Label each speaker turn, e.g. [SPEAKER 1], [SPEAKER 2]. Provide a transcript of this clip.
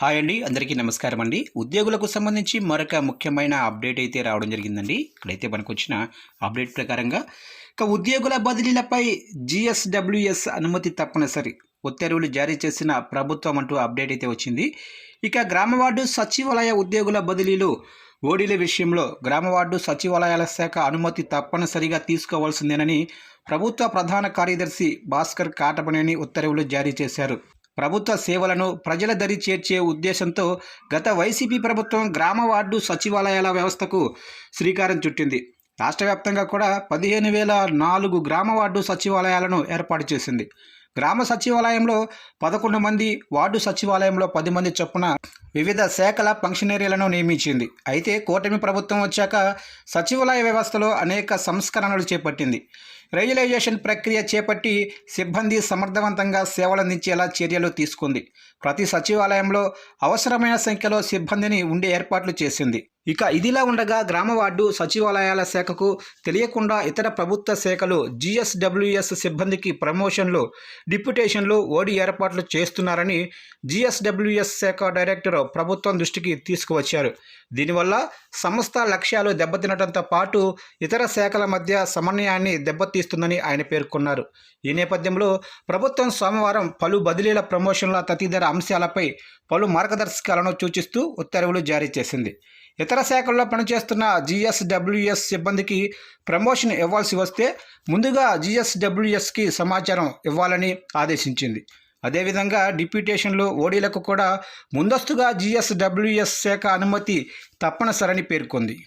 [SPEAKER 1] Hi అండి అందరికీ నమస్కారం అండి. ఉద్యోగులకు సంబంధించి మరొక ముఖ్యమైన అప్డేట్ అయితే రావడం జరిగిందండి. ఇక్కడైతే మనకు వచ్చిన అప్డేట్ ప్రకారంగా ఇక ఉద్యోగుల బదిలీలపై జిఎస్డబ్ల్యూఎస్ అనుమతి తప్పనిసరి ఉత్తర్వులు జారీ చేసిన ప్రభుత్వం అంటూ అప్డేట్ అయితే వచ్చింది. ఇక గ్రామ వార్డు సచివాలయ ఉద్యోగుల బదిలీలు ఓడీల విషయంలో గ్రామ వార్డు సచివాలయాల శాఖ అనుమతి తప్పనిసరిగా తీసుకోవాల్సిందేనని ప్రభుత్వ ప్రధాన కార్యదర్శి భాస్కర్ కాటపనేని ఉత్తర్వులు జారీ చేశారు. ప్రభుత్వ సేవలను ప్రజల దరి చేర్చే ఉద్దేశంతో గత వైసీపీ ప్రభుత్వం గ్రామ వార్డు సచివాలయాల వ్యవస్థకు శ్రీకారం చుట్టింది. రాష్ట్ర వ్యాప్తంగా కూడా పదిహేను వేల నాలుగు గ్రామ వార్డు సచివాలయాలను ఏర్పాటు చేసింది. గ్రామ సచివాలయంలో పదకొండు మంది వార్డు సచివాలయంలో పది మంది చొప్పున వివిధ శాఖల ఫంక్షనరీలను నియమించింది. అయితే కూటమి ప్రభుత్వం వచ్చాక సచివాలయ వ్యవస్థలో అనేక సంస్కరణలు చేపట్టింది. రైల్యులైజేషన్ ప్రక్రియ చేపట్టి సిబ్బంది సమర్థవంతంగా సేవలందించేలా చర్యలు తీసుకుంది. ప్రతి సచివాలయంలో అవసరమైన సంఖ్యలో సిబ్బందిని ఉండే ఏర్పాట్లు చేసింది. ఇక ఇదిలా ఉండగా గ్రామ వార్డు సచివాలయాల శాఖకు తెలియకుండా ఇతర ప్రభుత్వ శాఖలు జిఎస్డబ్ల్యూఎస్ సిబ్బందికి ప్రమోషన్లు డిప్యుటేషన్లు ఓడి ఏర్పాట్లు చేస్తున్నారని జిఎస్డబ్ల్యూఎస్ శాఖ డైరెక్టర్ ప్రభుత్వం దృష్టికి తీసుకువచ్చారు. దీనివల్ల సంస్థ లక్ష్యాలు దెబ్బతినడంతో పాటు ఇతర శాఖల మధ్య సమన్వయాన్ని దెబ్బతీస్తుందని ఆయన పేర్కొన్నారు. ఈ నేపథ్యంలో ప్రభుత్వం సోమవారం పలు బదిలీల ప్రమోషన్ల తదితర అంశాలపై పలు మార్గదర్శకాలను సూచిస్తూ ఉత్తర్వులు జారీ చేసింది. ఇతర శాఖల్లో పనిచేస్తున్న జిఎస్డబ్ల్యూఎస్ సిబ్బందికి ప్రమోషన్ ఇవ్వాల్సి వస్తే ముందుగా జిఎస్డబ్ల్యూఎస్కి సమాచారం ఇవ్వాలని ఆదేశించింది. అదేవిధంగా డిప్యూటేషన్లు ఓడీలకు కూడా ముందస్తుగా జిఎస్డబ్ల్యూఎస్ శాఖ అనుమతి తప్పనిసరని పేర్కొంది.